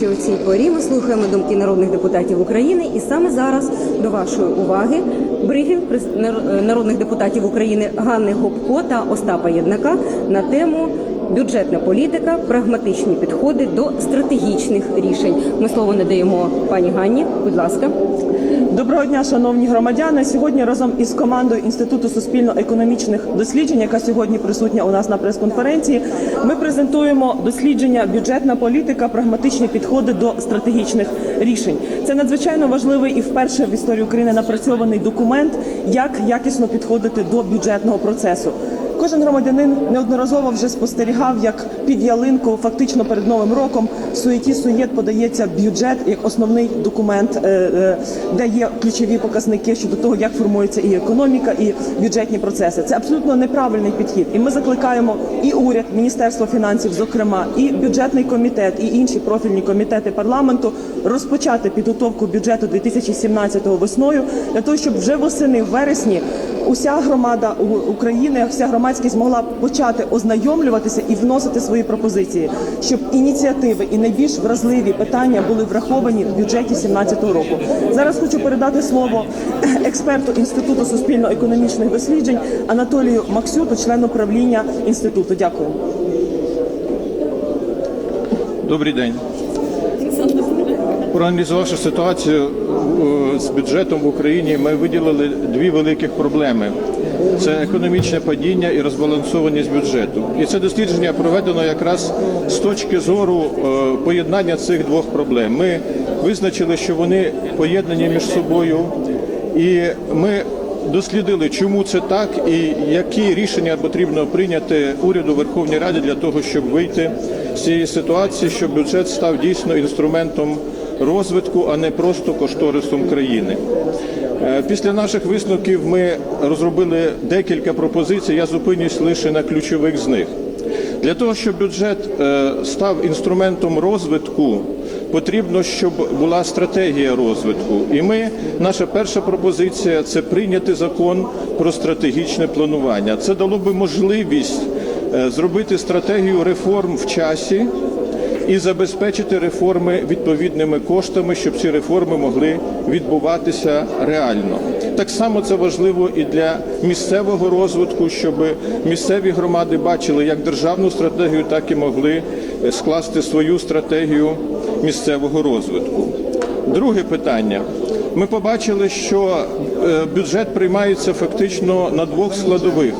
що в цій порі ми слухаємо думки народних депутатів України, і саме зараз до вашої уваги брифінг народних депутатів України Ганни Гопко та Остапа Єднака на тему бюджетна політика, прагматичні підходи до стратегічних рішень. Ми слово надаємо пані Ганні. Будь ласка. Доброго дня, шановні громадяни. Сьогодні разом із командою Інституту суспільно-економічних досліджень, яка сьогодні присутня у нас на прес-конференції, ми презентуємо дослідження бюджетна політика, прагматичні підходи до стратегічних рішень. Це надзвичайно важливий і вперше в історії України напрацьований документ, як якісно підходити до бюджетного процесу. Кожен громадянин неодноразово вже спостерігав, як під ялинку, фактично перед новим роком, в суєті суєт подається бюджет як основний документ, е, е, де є ключові показники щодо того, як формується і економіка, і бюджетні процеси. Це абсолютно неправильний підхід. І ми закликаємо і уряд, міністерство фінансів, зокрема, і бюджетний комітет, і інші профільні комітети парламенту розпочати підготовку бюджету 2017 весною для того, щоб вже восени в вересні уся громада України, вся громадськість могла почати ознайомлюватися і вносити свої пропозиції, щоб ініціативи і найбільш вразливі питання були враховані в бюджеті 2017 року. Зараз хочу передати слово експерту інституту суспільно-економічних досліджень Анатолію Максюту, члену правління інституту. Дякую. Добрий день. Проаналізувавши ситуацію е, з бюджетом в Україні, ми виділили дві великих проблеми: це економічне падіння і розбалансованість бюджету. І це дослідження проведено якраз з точки зору е, поєднання цих двох проблем. Ми визначили, що вони поєднані між собою, і ми дослідили, чому це так, і які рішення потрібно прийняти уряду Верховній Раді для того, щоб вийти з цієї ситуації, щоб бюджет став дійсно інструментом розвитку, а не просто кошторисом країни. Е, Після наших висновків ми розробили декілька пропозицій. Я зупинюсь лише на ключових з них. Для того, щоб бюджет е, став інструментом розвитку, потрібно, щоб була стратегія розвитку. І ми, наша перша пропозиція це прийняти закон про стратегічне планування. Це дало би можливість е, зробити стратегію реформ в часі і забезпечити реформи відповідними коштами, щоб ці реформи могли відбуватися реально. Так само це важливо і для місцевого розвитку, щоб місцеві громади бачили як державну стратегію, так і могли е, скласти свою стратегію місцевого розвитку. Друге питання. Ми побачили, що е, бюджет приймається фактично на двох складових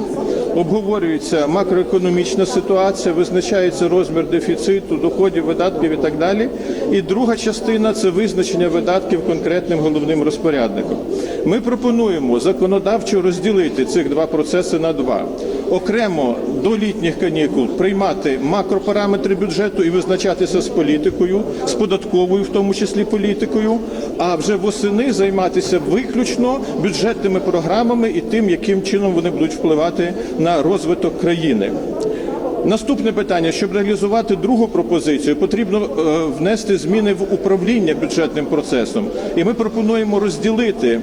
обговорюється макроекономічна ситуація, визначається розмір дефіциту, доходів, видатків і так далі. І друга частина це визначення видатків конкретним головним розпорядником. Ми пропонуємо законодавчо розділити цих два процеси на два. Окремо до літніх канікул приймати макропараметри бюджету і визначатися з політикою, з податковою, в тому числі політикою, а вже восени займатися виключно бюджетними програмами і тим, яким чином вони будуть впливати на розвиток країни. Наступне питання: щоб реалізувати другу пропозицію, потрібно е, внести зміни в управління бюджетним процесом. І ми пропонуємо розділити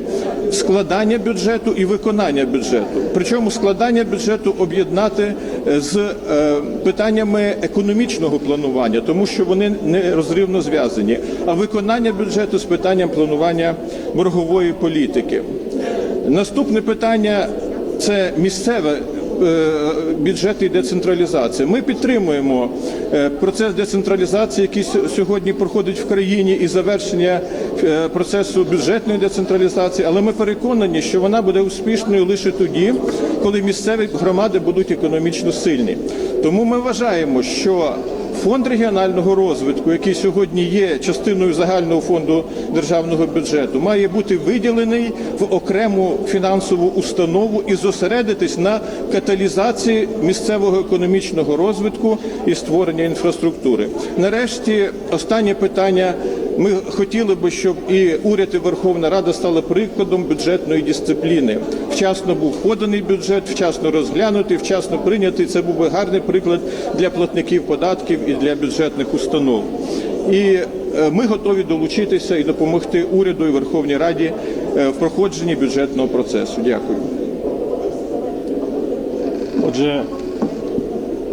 складання бюджету і виконання бюджету. Причому складання бюджету об'єднати е, з е, питаннями економічного планування, тому що вони нерозривно зв'язані. А виконання бюджету з питанням планування боргової політики. Наступне питання це місцеве е, бюджет і децентралізація. Ми підтримуємо е, процес децентралізації, який сьогодні проходить в країні, і завершення е, процесу бюджетної децентралізації, але ми переконані, що вона буде успішною лише тоді, коли місцеві громади будуть економічно сильні. Тому ми вважаємо, що Фонд регіонального розвитку, який сьогодні є частиною загального фонду державного бюджету, має бути виділений в окрему фінансову установу і зосередитись на каталізації місцевого економічного розвитку і створення інфраструктури. Нарешті останнє питання. Ми хотіли би, щоб і уряд, і Верховна Рада стали прикладом бюджетної дисципліни. Вчасно був поданий бюджет, вчасно розглянутий, вчасно прийнятий. Це був би гарний приклад для платників податків і для бюджетних установ. І е, ми готові долучитися і допомогти уряду і Верховній Раді е, в проходженні бюджетного процесу. Дякую. Отже,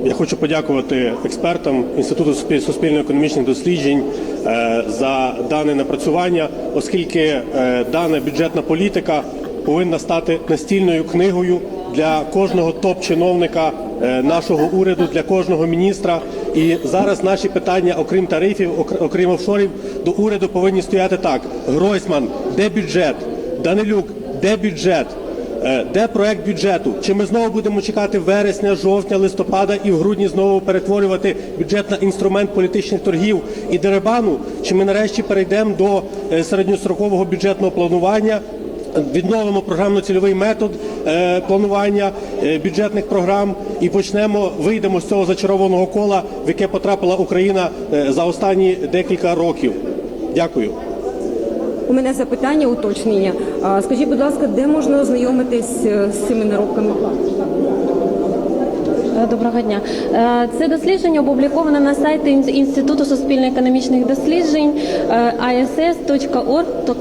Я хочу подякувати експертам Інституту суспільно-економічних досліджень е, за дане напрацювання, оскільки е, дана бюджетна політика повинна стати настільною книгою для кожного топ-чиновника е, нашого уряду, для кожного міністра. І зараз наші питання, окрім тарифів, окрім офшорів, до уряду повинні стояти так: Гройсман, де бюджет? Данилюк, де бюджет? Е, Де проект бюджету? Чи ми знову будемо чекати вересня, жовтня, листопада і в грудні знову перетворювати бюджет на інструмент політичних торгів і деребану? Чи ми нарешті перейдемо до е, середньострокового бюджетного планування? Відновимо програмно-цільовий метод е, планування е, бюджетних програм і почнемо вийдемо з цього зачарованого кола, в яке потрапила Україна е, за останні декілька років. Дякую. У мене запитання, уточнення. Скажіть, будь ласка, де можна ознайомитись е, з цими наробками? Е, Доброго дня. Е, Це дослідження опубліковане на сайті Інституту суспільно-економічних досліджень е, iss.org.ua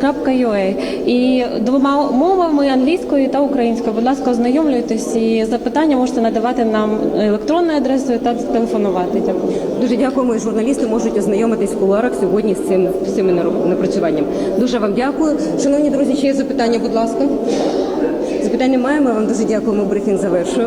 і двома мовами англійською та українською. Будь ласка, ознайомлюйтесь і запитання можете надавати нам електронною адресою та телефонувати. Дякую. Дуже дякуємо. І журналісти можуть ознайомитись в кулуарах сьогодні з цим з напрацюванням. Дуже вам дякую. Шановні друзі, ще є запитання, будь ласка. Запитань немає. Ми вам дуже дякуємо. Брифінг завершуємо.